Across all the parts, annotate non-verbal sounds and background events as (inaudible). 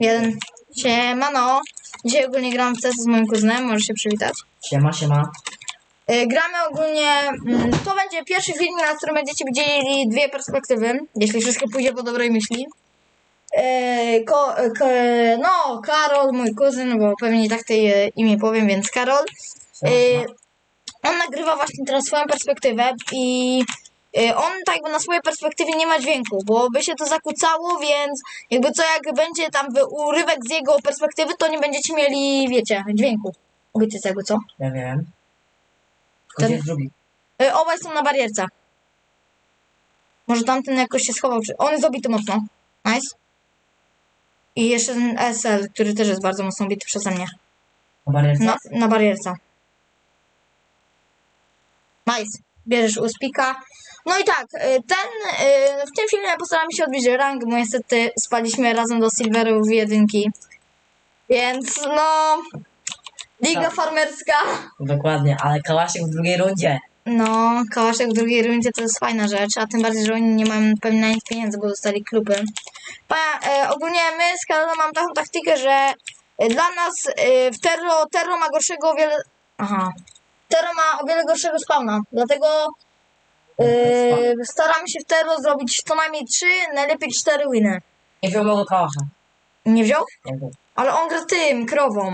Jeden. Siemano. Dzisiaj ogólnie gram w CS z moim kuzynem, możesz się przywitać. Siema, siema. Y, Gramy ogólnie, mm, to będzie pierwszy film, na którym będziecie widzieli dwie perspektywy, jeśli wszystko pójdzie po dobrej myśli. Y, Ko, ko, no, Karol, mój kuzyn, bo pewnie tak tej e, imię powiem, więc Karol. Y, on nagrywa właśnie teraz swoją perspektywę i on tak jakby na swojej perspektywie nie ma dźwięku, bo by się to zakłócało, więc jakby co jak będzie tam urywek z jego perspektywy, to nie będziecie mieli, wiecie, dźwięku. Wiecie tego, co? Ja wiem. Ten- Gdzie jest drugi? Y, Obaj są na barierce. Może tamten jakoś się schował. Czy... On jest obity mocno. Nice. I jeszcze ten SL, który też jest bardzo mocno obity przeze mnie. Na barierce? Na, na barierce. Nice. Bierzesz uspika. No i tak, y, ten, y, w tym filmie postaramy się odbić rang, bo niestety spaliśmy razem do Silverów jedynki. Więc no... Liga Tak. farmerska. Dokładnie, ale Kałaszek w drugiej rundzie. No, kałaszek w drugiej rundzie to jest fajna rzecz, a tym bardziej, że oni nie mają pewnie na nic pieniędzy, bo dostali kluby. Pa, e, ogólnie my z Karolem mamy taką taktykę, że e, dla nas e, w Terro, Terro ma gorszego o wiele... Aha. Terro ma o wiele gorszego spawna, dlatego e, staramy się w Terro zrobić co najmniej 3, najlepiej 4 winy. Nie wziął mojego Kałasza. Nie wziął? Nie wziął. Ale on gra tym, krową.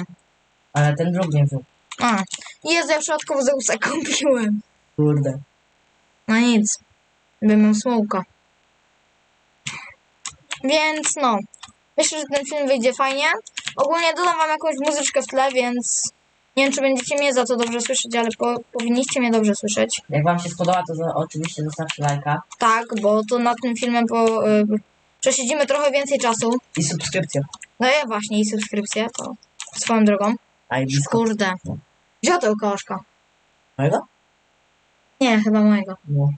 Ale ten drugi nie wziął. A. Jezu, ja przypadkowo Zeusa (laughs) kupiłem. Kurde. No nic. Bym mam smoka. Więc no. Myślę, że ten film wyjdzie fajnie. Ogólnie dodam wam jakąś muzyczkę w tle, więc nie wiem, czy będziecie mnie za to dobrze słyszeć, ale po, powinniście mnie dobrze słyszeć. Jak wam się spodoba, to za, oczywiście zostawcie lajka Tak, bo to nad tym filmem po, y, przesiedzimy trochę więcej czasu. i subskrypcję. No ja właśnie i subskrypcję, to swoją drogą. A i blisko. Kurde. Wziął to kołaszka. Mojego? Nie, chyba mojego. No.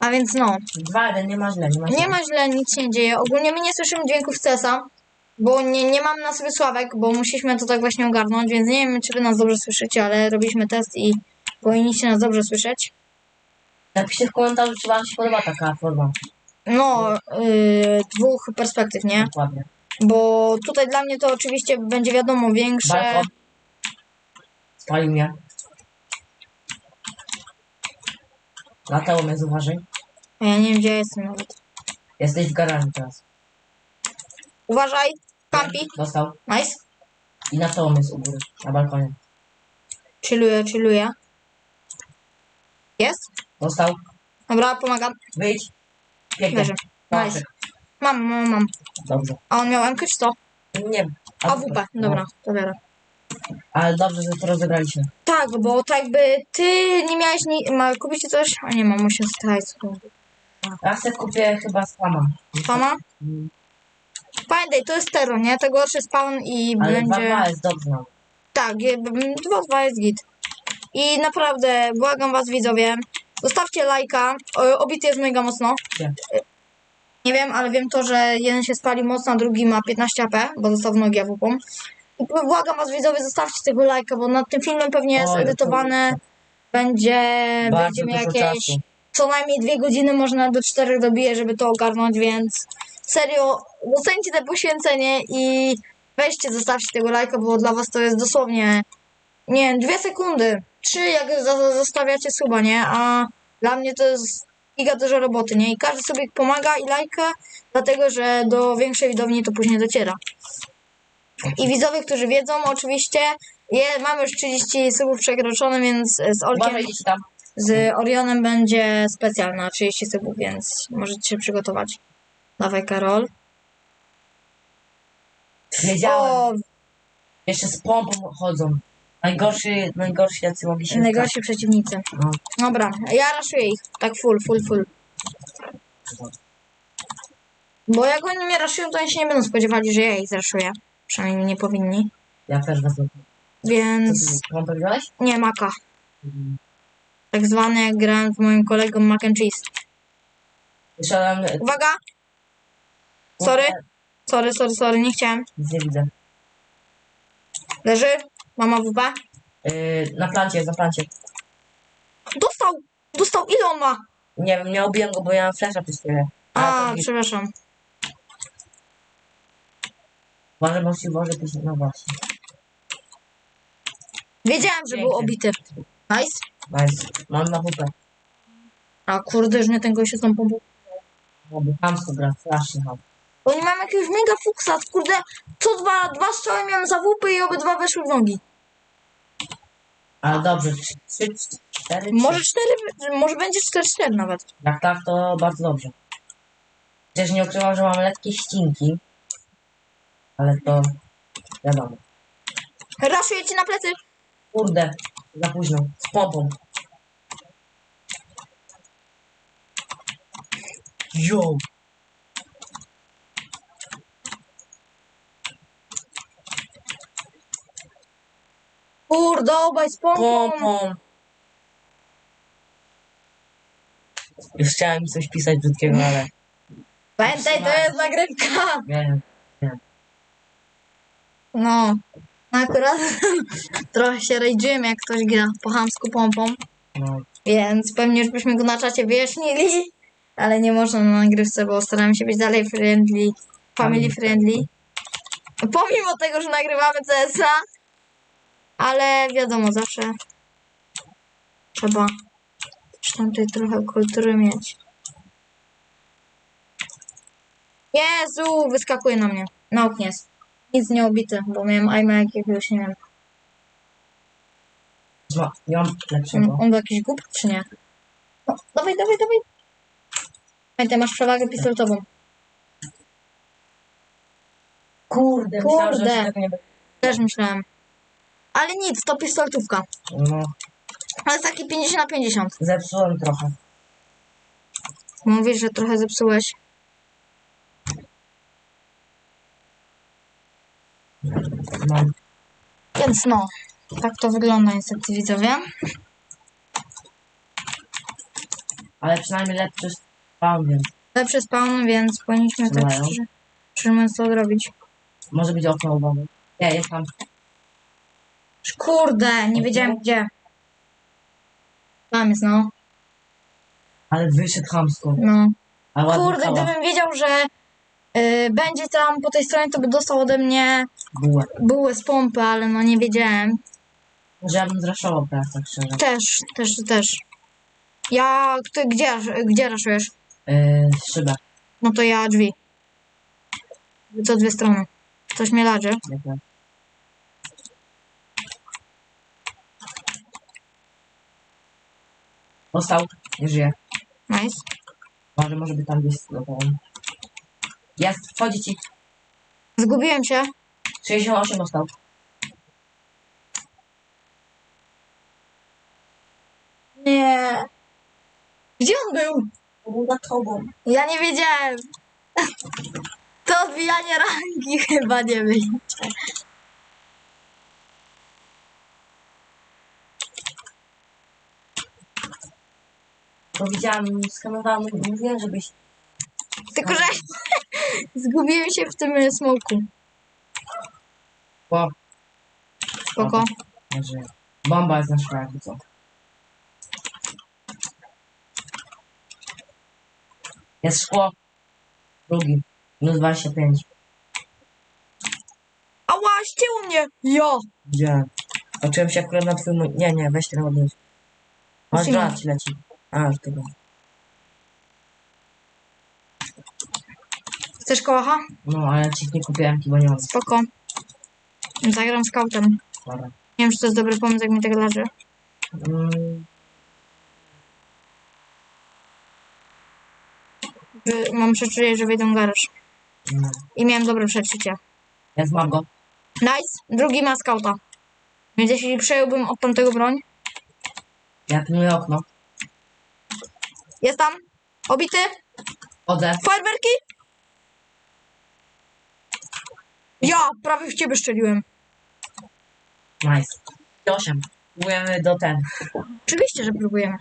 A więc no. Dwa, jeden, nie ma źle, nie ma źle. Nie ma źle, nic się nie dzieje. Ogólnie my nie słyszymy dźwięków CESa, bo nie, nie mam na sobie sławek, bo musieliśmy to tak właśnie ogarnąć, więc nie wiem, czy wy nas dobrze słyszycie, ale robiliśmy test i powinniście nas dobrze słyszeć. Napiszcie w komentarzu, czy wam się podoba taka forma. No, yy, dwóch perspektyw, nie? Dokładnie. Bo tutaj dla mnie to oczywiście będzie wiadomo większe. Spalił mnie. Latało mnie, uważaj. A Ja nie wiem, gdzie ja jestem nawet. Jesteś w garażu teraz. Uważaj, kampi. Dostał. Nice. I na to jest u góry, na balkonie. Chilluję, chilluję. Jest? Dostał. Dobra, pomagam. Wyjdź. Pięknie. Leży. Nice. Mam, mam, mam. Dobrze. A on miał MK czy to? Nie. AWP, dobra, to biorę. Ale dobrze, że to rozegraliśmy. Tak, bo tak jakby ty nie miałeś ni- ma, kupić ci coś? A nie mam, muszę stać. Ja sobie kupię chyba spama. Pana? Mm, Pamiętaj, to jest terror, nie? To gorszy spawn i Ale będzie... 2 jest dobrze. Tak, 2-2 jest git. I naprawdę, błagam was widzowie, zostawcie lajka. O, Obity jest mega mocno. Nie wiem, ale wiem to, że jeden się spali mocno, a drugi ma 15 AP, bo został w nogi AWP. I błagam was widzowie, zostawcie tego lajka, bo nad tym filmem pewnie jest Oj, to- edytowane. Będzie, Bardzo będziemy dużo jakieś czasu. co najmniej dwie godziny, można do czterech dobije, żeby to ogarnąć, więc serio, docencie te poświęcenie i weźcie, zostawcie tego lajka, bo dla was to jest dosłownie, nie wiem, dwie sekundy, trzy jak zostawiacie suba, nie, a dla mnie to jest giga dużo roboty, nie, i każdy sobie pomaga i lajka, dlatego, że do większej widowni to później dociera. I widzowie, którzy wiedzą, oczywiście, je, mamy już 30 subów przekroczone, więc z Olkiem z Orionem będzie specjal na 30 subów, więc możecie się przygotować. Dawaj, Karol. Wiedziałem. Jeszcze z pompą chodzą. Najgorszy, najgorsi jacy mogli się najgorsi przeciwnicy. No. Dobra, ja raszuję ich. Tak full, full, full. Bo jak oni mnie raszują, to oni się nie będą spodziewali, że ja ich zraszuję. Przynajmniej nie powinni. Ja też wezmę. Więc pompę wziąłeś? nie maka. Tak zwany jak grałem z moim kolegą mac and cheese. Wyszedłem... Uwaga! Sorry, sorry, sorry, sorry, nie chciałem. Nic nie widzę. Leży? Mama WP? Yy, na plancie, na plancie. Dostał! Dostał! Ile on ma? Nie wiem, nie obiłem go, bo ja mam flasha przy siebie. A, przepraszam. Bo ci włożę pisać. No właśnie. Wiedziałem, że był Pięknie. obity. Nice. Nice. Mam na WP. A kurde, już nie ten gościu z tą. No bo hamsko gra, strasznie ham. Oni mają jakiegoś mega fuksa, kurde, co dwa, dwa strzały miałem za łupy i obydwa weszły w nogi. Ale dobrze, trzy, trzy, cztery, trzy. Może cztery, może będzie 4-4 nawet. Jak tak, to bardzo dobrze. Przecież nie ukrywam, że mam lekkie ścinki. Ale to wiadomo. Raszuję ci na plecy. Kurde, za późno. Z pompą. Yo! Kurde, obaj z pompą. Pompą! Już chciałem coś pisać brzydkiego, ale Pamiętaj, to jest nagrywka. wiem. No, akurat (laughs) trochę się rajdźujemy, jak ktoś gra po chamsku pompą, No, więc pewnie już byśmy go na czacie wyjaśnili, ale nie można na nagrywce, bo staramy się być dalej friendly, family friendly. Pomimo tego, że nagrywamy CS-a, ale wiadomo, zawsze trzeba też tamtej trochę kultury mieć. Jezu, wyskakuje na mnie. Na oknie jest. Nic nie obity, bo miałem aima jakiegoś, nie wiem. zła, nie mam On, lepszego. on był jakiś głupi, czy nie? No, dawaj, dawaj, dawaj. Pamiętaj, masz przewagę pistoletową. Kurde, myślałem, że Kurde. się tego nie będzie. Też myślałem. Ale nic, to pistoletówka. No, Ale taki 50 na 50. zepsułem trochę. Mówisz, że trochę zepsułeś. Mam. Więc no, tak to wygląda niestety widzowie. Ale przynajmniej lepszy spawn, więc Lepszy spawn, więc powinniśmy tak Mają. szczerze, szczerze mówiąc to odrobić. może być okno uwagę. Nie, jest tam. Kurde, nie wiedziałem gdzie. Tam jest, no. Ale wyszedł chamsko. no. Ale ładnie Kurde, cała gdybym wiedział, że y, będzie tam po tej stronie, to by dostał ode mnie bułę. bułę z pompy, ale no nie wiedziałem. Że ja bym zraszował teraz, tak szczerze. Też, też, też. Ja, ty gdzie, gdzie raszujesz? Yy, szybę. No to ja drzwi. Co dwie strony. Coś mnie ladzie. Dostał. Nie żyje. Nice. Może, może by tam gdzieś znowu. Jest, wchodzi ci. Zgubiłem się. 68 dostał. Nie. Gdzie on był? Był za tobą. Ja nie wiedziałem. (laughs) To odbijanie rangi chyba nie wyjdzie. Bo widziałam, skanowałam, mówiłem, żebyś... Tylko, że (laughs) zgubiłem się w tym smoku. Bo, Spoko. nie żyje. Bomba jest na szkole, jakby co. Jest szkło. Drugi. Minus 25. Ała, ścięło mnie! Jo! Gdzie? Patrzyłem się akurat na twój... Nie, nie, weź ten odnieść. Masz Musimy. granat ci leci. A, już tego. Chcesz kołacha? No, ale ci nie kupiłem, bo nie mam. Spoko. Zagram scoutem. Dobra. Nie wiem, czy to jest dobry pomysł, jak mi tak leży. Mm, Że Mam przeczucie, że wyjdą garaż. no. I miałem dobre przeczucie. Jest, mam go. Nice. Drugi ma scouta. Więc jeśli przejąłbym od tamtego broń. Ja pilnuję okno. Jest tam. Obity. Chodzę. Fajerwerki. Ja prawie w ciebie szczeliłem. Nice. 8. Próbujemy do ten. Oczywiście, że próbujemy.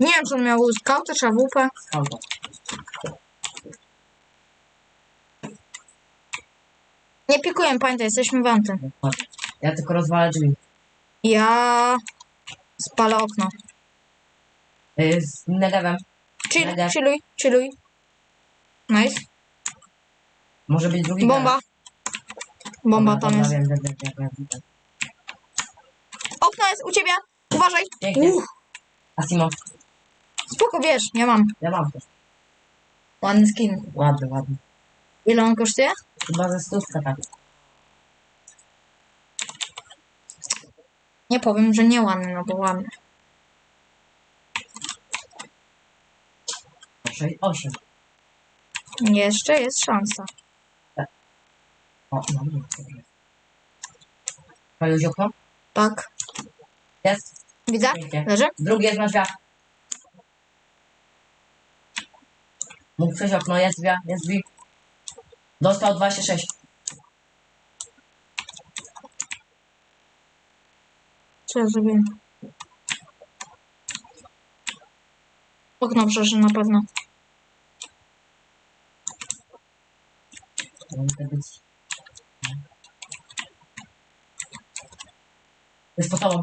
Nie wiem, czy on miał skauta czy AWP. Auto. Nie pikuję, pamiętaj, jesteśmy w anty. Dokładnie. Ja tylko rozwalę drzwi. Ja spalę okno. Z negawem. Chill, Będę. chilluj, chilluj. Nice. Może być drugi Bomba. Bomba tam jest. Okno jest u ciebie. Uważaj. Pięknie. Uff, Asimo, spoko, wiesz, ja mam. ja mam to. Ładny skin. Ładny, ładny. Ile on kosztuje? Chyba ze stówka tak. Nie powiem, że nie ładny, no bo ładny. 6, 8. Jeszcze jest szansa. O, no, no. Paliłeś okno? Tak. Jest. Widzę? Pięknie. Leży? Drugi jest na drzwiach. Mógł przejść okno, jest drzwi, jest drzwi. Dostał 26. Co ja zrobiłem? Okno przeszedł na pewno. Może być. Jest po tobą.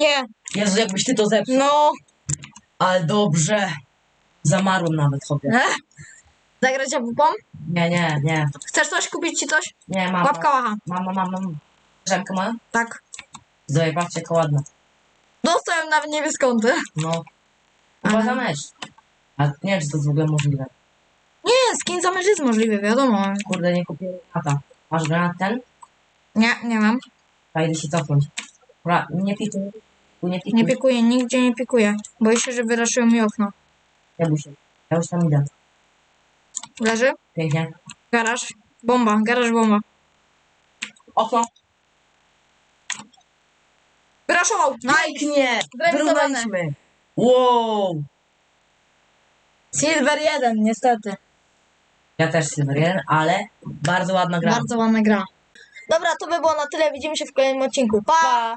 Nie, Jezu, jakbyś ty to zepsuł. no. Ale dobrze. Zamarłem nawet sobie. Ech. (laughs) Zagrać AWP? Nie, nie, nie. Chcesz coś? Kupić ci coś? Nie, mam. Łapka łacha. Mam, mam, mam, mam. Mam? Tak. Patrzcie, jaka ładna. Dostałem nawet nie wie skąd. No. Za mecz. A nie wiem, czy to jest w ogóle możliwe. Skin za mecz jest możliwy, wiadomo. Kurde, nie kupiłem granata. Masz granat ten? Nie, nie mam. A idę się cofnąć. Dobra, nie pikuj. Nie pikuj. Nie pikuję, nigdzie nie pikuję. Boję się, że wyraszyło mi okno. Bój się. Ja już tam idę. Leży? Pięknie. Garaż. Bomba, garaż bomba. Okno. Wyraszował! Nike! Nie. Zrealizowane. Wyrównaliśmy. Wow. Silver 1, niestety. Ja też Silver 1, ale bardzo ładna gra. Bardzo ładna gra. Dobra, to by było na tyle. Widzimy się w kolejnym odcinku. pa.